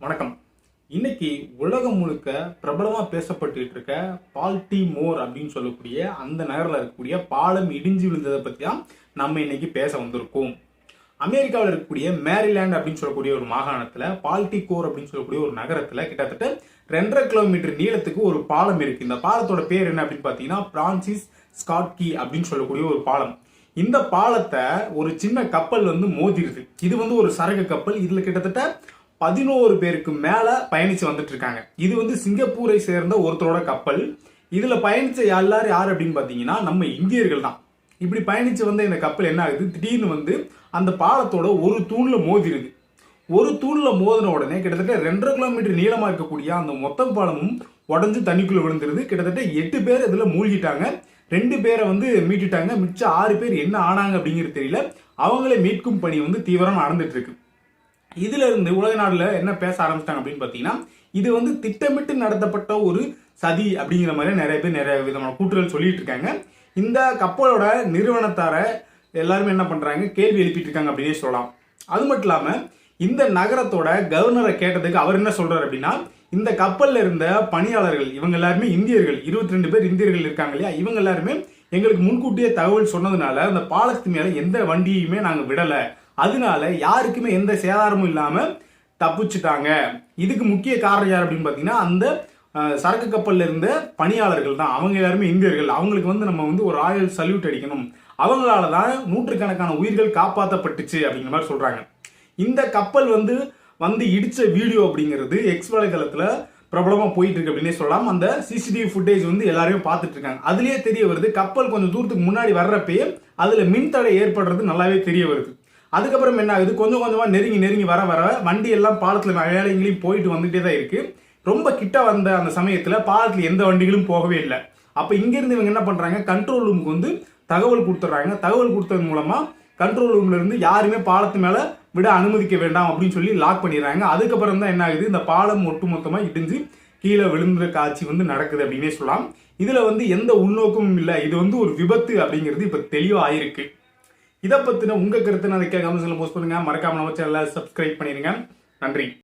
வணக்கம். இன்னைக்கு உலகம் முழுக்க பிரபலமாக பேசப்பட்டுக்கிட்டு இருக்க பால்டி மோர் அப்படின்னு சொல்லக்கூடிய அந்த நகரில் இருக்கக்கூடிய பாலம் இடிஞ்சு விழுந்ததை பற்றி தான் நம்ம இன்னைக்கு பேச வந்திருக்கோம். அமெரிக்காவில் இருக்கக்கூடிய மேரிலேண்ட் அப்படின்னு சொல்லக்கூடிய ஒரு மாகாணத்தில் பால்டி கோர் அப்படின்னு சொல்லக்கூடிய ஒரு நகரத்தில் கிட்டத்தட்ட ரெண்டரை கிலோமீட்டர் நீளத்துக்கு ஒரு பாலம் இருக்கு. இந்த பாலத்தோட பேர் என்ன அப்படின்னு பார்த்தீங்கன்னா பிரான்சிஸ் ஸ்காட்கி அப்படின்னு சொல்லக்கூடிய ஒரு பாலம். இந்த பாலத்தை ஒரு சின்ன கப்பல் வந்து மோதிருது. இது வந்து ஒரு சரக்கு கப்பல். இதில் கிட்டத்தட்ட பதினோரு பேருக்கு மேல பயணிச்சு வந்துட்டு இருக்காங்க இது வந்து சிங்கப்பூரை சேர்ந்த ஒருத்தரோட கப்பல். இதுல பயணிச்ச எல்லாரும் யார் அப்படின்னு பாத்தீங்கன்னா நம்ம இந்தியர்கள் தான். இப்படி பயணிச்சு வந்த இந்த கப்பல் என்ன ஆகுது? திடீர்னு வந்து அந்த பாலத்தோட ஒரு தூண்ல மோதிருது. ஒரு தூண்ல மோதின உடனே கிட்டத்தட்ட ரெண்டரை கிலோமீட்டர் நீளமா இருக்கக்கூடிய அந்த மொத்த பாலமும் உடஞ்சு தண்ணிக்குள்ள விழுந்துருது. கிட்டத்தட்ட எட்டு பேர் இதுல மூழ்கிட்டாங்க. ரெண்டு பேரை வந்து மீட்டுட்டாங்க. மிச்சம் ஆறு பேர் என்ன ஆனாங்க அப்படிங்கிறது தெரியல. அவங்களே மீட்கும் பணி வந்து தீவிரம் நடந்துட்டு இருக்கு இதுல இருந்து உலக நாடுல என்ன பேச ஆரம்பிச்சிட்டாங்க அப்படின்னு பாத்தீங்கன்னா இது வந்து திட்டமிட்டு நடத்தப்பட்ட ஒரு சதி அப்படிங்கிற மாதிரி நிறைய பேர் நிறைய விதமான கூற்றுகள் சொல்லிட்டு இருக்காங்க. இந்த கப்பலோட நிறுவனத்தார எல்லாருமே என்ன பண்றாங்க? கேள்வி எழுப்பிட்டு இருக்காங்க அப்படின்னே சொல்லலாம். அது மட்டும் இல்லாம இந்த நகரத்தோட கவர்னரை கேட்டதுக்கு அவர் என்ன சொல்றாரு அப்படின்னா இந்த கப்பல்ல இருந்த பணியாளர்கள் இவங்க எல்லாருமே இந்தியர்கள் இருபத்தி ரெண்டு பேர் இந்தியர்கள் இருக்காங்க இல்லையா? இவங்க எல்லாருமே எங்களுக்கு முன்கூட்டியே தகவல் சொன்னதுனால அந்த பாலத்து மேல எந்த வண்டியுமே நாங்க விடல. அதனால யாருக்குமே எந்த சேதாரமும் இல்லாமல் தப்பிச்சுட்டாங்க. இதுக்கு முக்கிய காரணம் யார் அப்படின்னு பார்த்தீங்கன்னா அந்த சரக்கு கப்பலில் இருந்த பணியாளர்கள் தான். அவங்க எல்லாருமே இந்தியர்கள். அவங்களுக்கு வந்து நம்ம வந்து ஒரு ஆயுள் சல்யூட் அடிக்கணும். அவங்களால தான் நூற்றுக்கணக்கான உயிர்கள் காப்பாற்றப்பட்டுச்சு அப்படிங்கிற மாதிரி சொல்கிறாங்க இந்த கப்பல் வந்து வந்து இடித்த வீடியோ அப்படிங்கிறது எக்ஸ் வலைதளத்தில் பிரபலமாக போயிட்டு இருக்கு அப்படின்னே சொல்லலாம். அந்த சிசிடிவி ஃபுட்டேஜ் வந்து எல்லாரையும் பார்த்துட்டு இருக்காங்க. தெரிய வருது கப்பல் கொஞ்சம் தூரத்துக்கு முன்னாடி வர்றப்பயே அதில் மின்தடை ஏற்படுறது நல்லாவே தெரிய வருது. அதுக்கப்புறம் என்ன ஆகுது? கொஞ்சம் கொஞ்சமாக நெருங்கி நெருங்கி வர வர வண்டி எல்லாம் பாலத்தில் வேலைங்களையும் போயிட்டு வந்துட்டே தான் இருக்குது ரொம்ப கிட்ட வந்த அந்த சமயத்தில் பாலத்தில் எந்த வண்டிகளும் போகவே இல்லை. அப்போ இங்கேருந்து இவங்க என்ன பண்ணுறாங்க கண்ட்ரோல் ரூமுக்கு வந்து தகவல் கொடுத்துட்றாங்க. தகவல் கொடுத்தது மூலமாக கண்ட்ரோல் ரூம்லேருந்து யாருமே பாலத்து மேலே விட அனுமதிக்க வேண்டாம் அப்படின்னு சொல்லி லாக் பண்ணிடுறாங்க. அதுக்கப்புறம் தான் என்ன ஆகுது? இந்த பாலம் ஒட்டுமொத்தமா இடிஞ்சு கீழே விழுந்துற காட்சி வந்து நடக்குது அப்படின்னே சொல்லலாம். இதில் வந்து எந்த உள்நோக்கமும் இல்லை. இது வந்து ஒரு விபத்து அப்படிங்கிறது இப்போ தெளிவாக ஆயிருக்கு. இதை பற்றின உங்கள் கருத்து நான் கமெண்ட்ஸ்ல போஸ்ட் பண்ணுங்கள் மறக்காமல் நம்ம சேனலை சப்ஸ்கிரைப் பண்ணிருங்க. நன்றி.